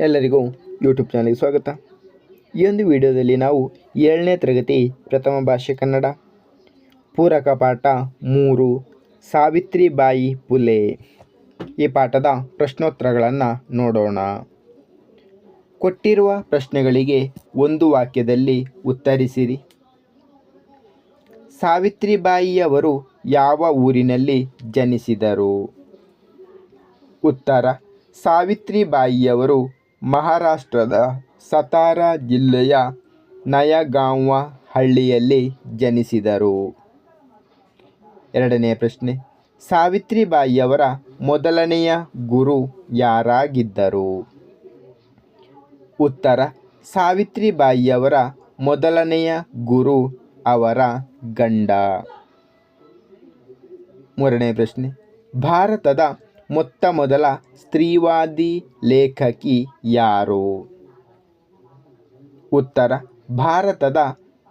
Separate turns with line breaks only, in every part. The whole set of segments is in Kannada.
ಎಲ್ಲರಿಗೂ ಯೂಟ್ಯೂಬ್ ಚಾನಲ್ಗೆ ಸ್ವಾಗತ. ಈ ಒಂದು ವಿಡಿಯೋದಲ್ಲಿ ನಾವು ಏಳನೇ ತರಗತಿ ಪ್ರಥಮ ಭಾಷೆ ಕನ್ನಡ, ಪೂರಕ ಪಾಠ ಮೂರು, ಸಾವಿತ್ರಿಬಾಯಿ ಪುಲೆ. ಈ ಪಾಠದ ಪ್ರಶ್ನೋತ್ತರಗಳನ್ನು ನೋಡೋಣ. ಕೊಟ್ಟಿರುವ ಪ್ರಶ್ನೆಗಳಿಗೆ ಒಂದು ವಾಕ್ಯದಲ್ಲಿ ಉತ್ತರಿಸಿರಿ. ಸಾವಿತ್ರಿಬಾಯಿಯವರು ಯಾವ ಊರಿನಲ್ಲಿ ಜನಿಸಿದರು? ಉತ್ತರ, ಸಾವಿತ್ರಿಬಾಯಿಯವರು ಮಹಾರಾಷ್ಟ್ರದ ಸತಾರಾ ಜಿಲ್ಲೆಯ ನಯಗಾಂವ ಹಳ್ಳಿಯಲ್ಲಿ ಜನಿಸಿದರು. ಎರಡನೆಯ ಪ್ರಶ್ನೆ ಸಾವಿತ್ರಿಬಾಯಿಯವರ ಮೊದಲನೆಯ ಗುರು ಯಾರಾಗಿದ್ದರು? ಉತ್ತರ ಸಾವಿತ್ರಿಬಾಯಿಯವರ ಮೊದಲನೆಯ ಗುರು ಅವರ ಗಂಡ. ಮೂರನೇ ಪ್ರಶ್ನೆ, ಭಾರತದ ಮೊತ್ತ ಮೊದಲ ಸ್ತ್ರೀವಾದಿ ಲೇಖಕಿ ಯಾರು? ಉತ್ತರ, ಭಾರತದ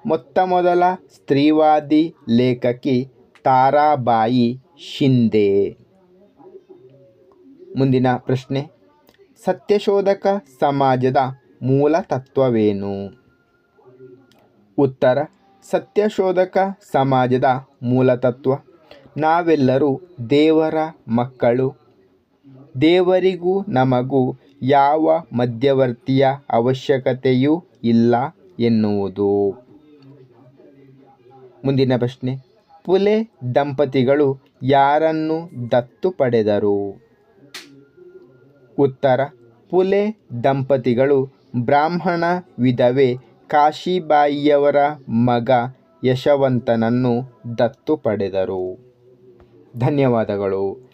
ಮೊತ್ತ ಮೊದಲ ಸ್ತ್ರೀವಾದಿ ಲೇಖಕಿ ತಾರಾಬಾಯಿ ಶಿಂದೆ ಮುಂದಿನ ಪ್ರಶ್ನೆ, ಸತ್ಯಶೋಧಕ ಸಮಾಜದ ಮೂಲ ತತ್ವವೇನು? ಉತ್ತರ, ಸತ್ಯಶೋಧಕ ಸಮಾಜದ ಮೂಲತತ್ವ ನಾವೆಲ್ಲರೂ ದೇವರ ಮಕ್ಕಳು ದೇವರಿಗೂ ನಮಗೂ ಯಾವ ಮಧ್ಯವರ್ತಿಯ ಅವಶ್ಯಕತೆಯೂ ಇಲ್ಲ ಎನ್ನುವುದು. ಮುಂದಿನ ಪ್ರಶ್ನೆ. ಪುಲೆ ದಂಪತಿಗಳು ಯಾರನ್ನು ದತ್ತು ಪಡೆದರು? ಉತ್ತರ. ಪುಲೆ ದಂಪತಿಗಳು ಬ್ರಾಹ್ಮಣ ವಿಧವೆ ಕಾಶಿಬಾಯಿಯವರ ಮಗ ಯಶವಂತನನ್ನು ದತ್ತು ಪಡೆದರು. ಧನ್ಯವಾದಗಳು.